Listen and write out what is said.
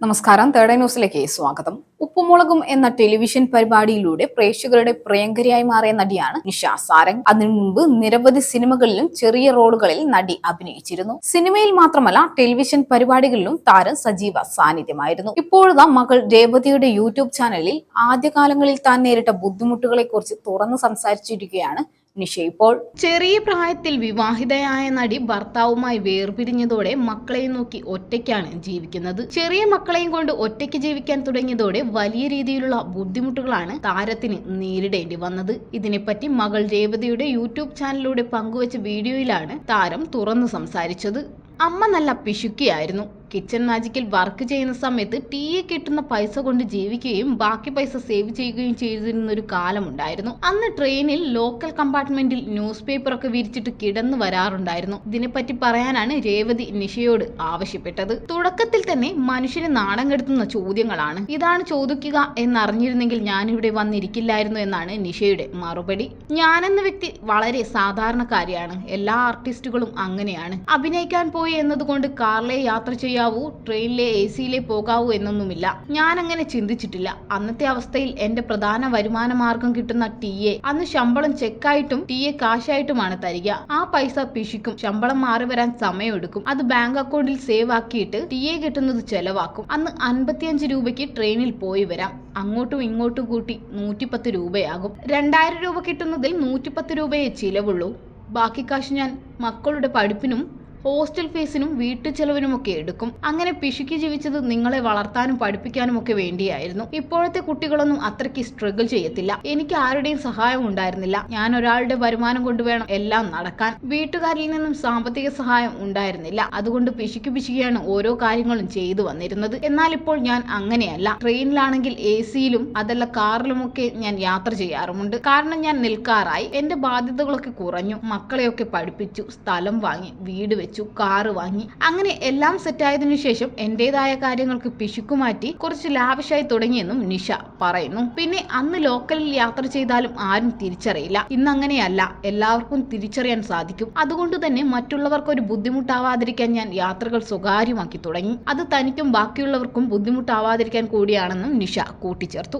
നമസ്കാരം. തേർഡ് ന്യൂസിലേക്ക് സ്വാഗതം. ഉപ്പുമുളകും എന്ന ടെലിവിഷൻ പരിപാടിയിലൂടെ പ്രേക്ഷകരുടെ പ്രിയങ്കരിയായി മാറിയ നടിയാണ് നിഷ സാരംഗ്. അതിനു മുമ്പ് നിരവധി സിനിമകളിലും ചെറിയ റോളുകളിൽ നടി അഭിനയിച്ചിരുന്നു. സിനിമയിൽ മാത്രമല്ല ടെലിവിഷൻ പരിപാടികളിലും താരം സജീവ സാന്നിധ്യമായിരുന്നു. ഇപ്പോഴത്തെ മകൾ രേവതിയുടെ യൂട്യൂബ് ചാനലിൽ ആദ്യകാലങ്ങളിൽ താൻ നേരിട്ട ബുദ്ധിമുട്ടുകളെ കുറിച്ച് തുറന്നു സംസാരിച്ചിരിക്കുകയാണ് നിഷ ചെറിയ പ്രായത്തിൽ വിവാഹിതയായ നടി ഭർത്താവുമായി വേർപിരിഞ്ഞതോടെ മക്കളെയും നോക്കി ഒറ്റയ്ക്കാണ് ജീവിക്കുന്നത്. ചെറിയ മക്കളെയും കൊണ്ട് ഒറ്റയ്ക്ക് ജീവിക്കാൻ തുടങ്ങിയതോടെ വലിയ രീതിയിലുള്ള ബുദ്ധിമുട്ടുകളാണ് താരത്തിന് നേരിടേണ്ടി വന്നത്. ഇതിനെപ്പറ്റി മകൾ രേവതിയുടെ യൂട്യൂബ് ചാനലിലൂടെ പങ്കുവച്ച വീഡിയോയിലാണ് താരം തുറന്നു സംസാരിച്ചത്. അമ്മ നല്ല പിശുക്കിയായിരുന്നു. കിച്ചൺ മാജിക്കിൽ വർക്ക് ചെയ്യുന്ന സമയത്ത് ടീ കിട്ടുന്ന പൈസ കൊണ്ട് ജീവിക്കുകയും ബാക്കി പൈസ സേവ് ചെയ്യുകയും ചെയ്തിരുന്ന ഒരു കാലമുണ്ടായിരുന്നു അന്ന് ട്രെയിനിൽ ലോക്കൽ കമ്പാർട്ട്മെന്റിൽ ന്യൂസ് പേപ്പർ ഒക്കെ വിരിച്ചിട്ട് കിടന്നു വരാറുണ്ടായിരുന്നു. ഇതിനെപ്പറ്റി പറയാനാണ് രേവതി നിഷയോട് ആവശ്യപ്പെട്ടത്. തുടക്കത്തിൽ തന്നെ മനുഷ്യനെ നാണം കെടുത്തുന്ന ചോദ്യങ്ങളാണ്. ഇതാണ് ചോദിക്കുക എന്നറിഞ്ഞിരുന്നെങ്കിൽ ഞാനിവിടെ വന്നിരിക്കില്ലായിരുന്നു എന്നാണ് നിഷയുടെ മറുപടി. ഞാനെന്ന വ്യക്തി വളരെ സാധാരണക്കാരിയാണ്. എല്ലാ ആർട്ടിസ്റ്റുകളും അങ്ങനെയാണ്. അഭിനയിക്കാൻ പോയി എന്നതുകൊണ്ട് കാറിലെ യാത്ര ചെയ്യാവൂ ട്രെയിനിലെ എ സിയിലെ പോകാവൂ എന്നൊന്നുമില്ല. ഞാൻ അങ്ങനെ ചിന്തിച്ചിട്ടില്ല. അന്നത്തെ അവസ്ഥയിൽ എന്റെ പ്രധാന വരുമാന മാർഗം കിട്ടുന്ന ടി എ. അന്ന് ശമ്പളം ചെക്കായിട്ടും ടി എ കാശായിട്ടുമാണ് തരിക. ആ പൈസ പിശിക്കും. ശമ്പളം മാറി വരാൻ സമയമെടുക്കും. അത് ബാങ്ക് അക്കൗണ്ടിൽ സേവ് ആക്കിയിട്ട് ടി എ കിട്ടുന്നത് ചെലവാക്കും. അന്ന് അൻപത്തിയഞ്ച് രൂപയ്ക്ക് ട്രെയിനിൽ പോയി വരാം. അങ്ങോട്ടും ഇങ്ങോട്ടും കൂട്ടി നൂറ്റിപ്പത്ത് രൂപയാകും. രണ്ടായിരം രൂപ കിട്ടുന്നതിൽ നൂറ്റിപ്പത്ത് രൂപയെ ചിലവുള്ളൂ. ബാക്കി കാശ് ഞാൻ മക്കളുടെ പഠിപ്പിനും ഹോസ്റ്റൽ ഫീസിനും വീട്ടു ചെലവിനുമൊക്കെ എടുക്കും. അങ്ങനെ പിശുക്കി ജീവിച്ചത് നിങ്ങളെ വളർത്താനും പഠിപ്പിക്കാനും ഒക്കെ വേണ്ടിയായിരുന്നു. ഇപ്പോഴത്തെ കുട്ടികളൊന്നും അത്രയ്ക്ക് സ്ട്രഗിൾ ചെയ്യത്തില്ല. എനിക്ക് ആരുടെയും സഹായം ഉണ്ടായിരുന്നില്ല. ഞാൻ ഒരാളുടെ വരുമാനം കൊണ്ട് വേണം എല്ലാം നടക്കാൻ. വീട്ടുകാരിൽ നിന്നും സാമ്പത്തിക സഹായം ഉണ്ടായിരുന്നില്ല. അതുകൊണ്ട് പിശുക്കി പിശുക്കിയാണ് ഓരോ കാര്യങ്ങളും ചെയ്തു വന്നിരുന്നത്. എന്നാൽ ഇപ്പോൾ ഞാൻ അങ്ങനെയല്ല. ട്രെയിനിലാണെങ്കിൽ എ സിയിലും അതല്ല കാറിലുമൊക്കെ ഞാൻ യാത്ര ചെയ്യാറുമുണ്ട്. കാരണം ഞാൻ നിൽക്കാറായി. എന്റെ ബാധ്യതകളൊക്കെ കുറഞ്ഞു. മക്കളെയൊക്കെ പഠിപ്പിച്ചു. സ്ഥലം വാങ്ങി. വീട് വെച്ചു കാറ് വാങ്ങി. അങ്ങനെ എല്ലാം സെറ്റായതിനു ശേഷം എന്റേതായ കാര്യങ്ങൾക്ക് പിശുക്കുമാറ്റി കുറച്ച് ലാവിഷായി തുടങ്ങിയെന്നും നിഷ പറയുന്നു. പിന്നെ അന്ന് ലോക്കലിൽ യാത്ര ചെയ്താലും ആരും തിരിച്ചറിയില്ല. ഇന്ന് അങ്ങനെയല്ല എല്ലാവർക്കും തിരിച്ചറിയാൻ സാധിക്കും. അതുകൊണ്ട് തന്നെ മറ്റുള്ളവർക്ക് ഒരു ബുദ്ധിമുട്ടാവാതിരിക്കാൻ ഞാൻ യാത്രകൾ സ്വകാര്യമാക്കി തുടങ്ങി. അത് തനിക്കും ബാക്കിയുള്ളവർക്കും ബുദ്ധിമുട്ടാവാതിരിക്കാൻ കൂടിയാണെന്നും നിഷ കൂട്ടിച്ചേർത്തു.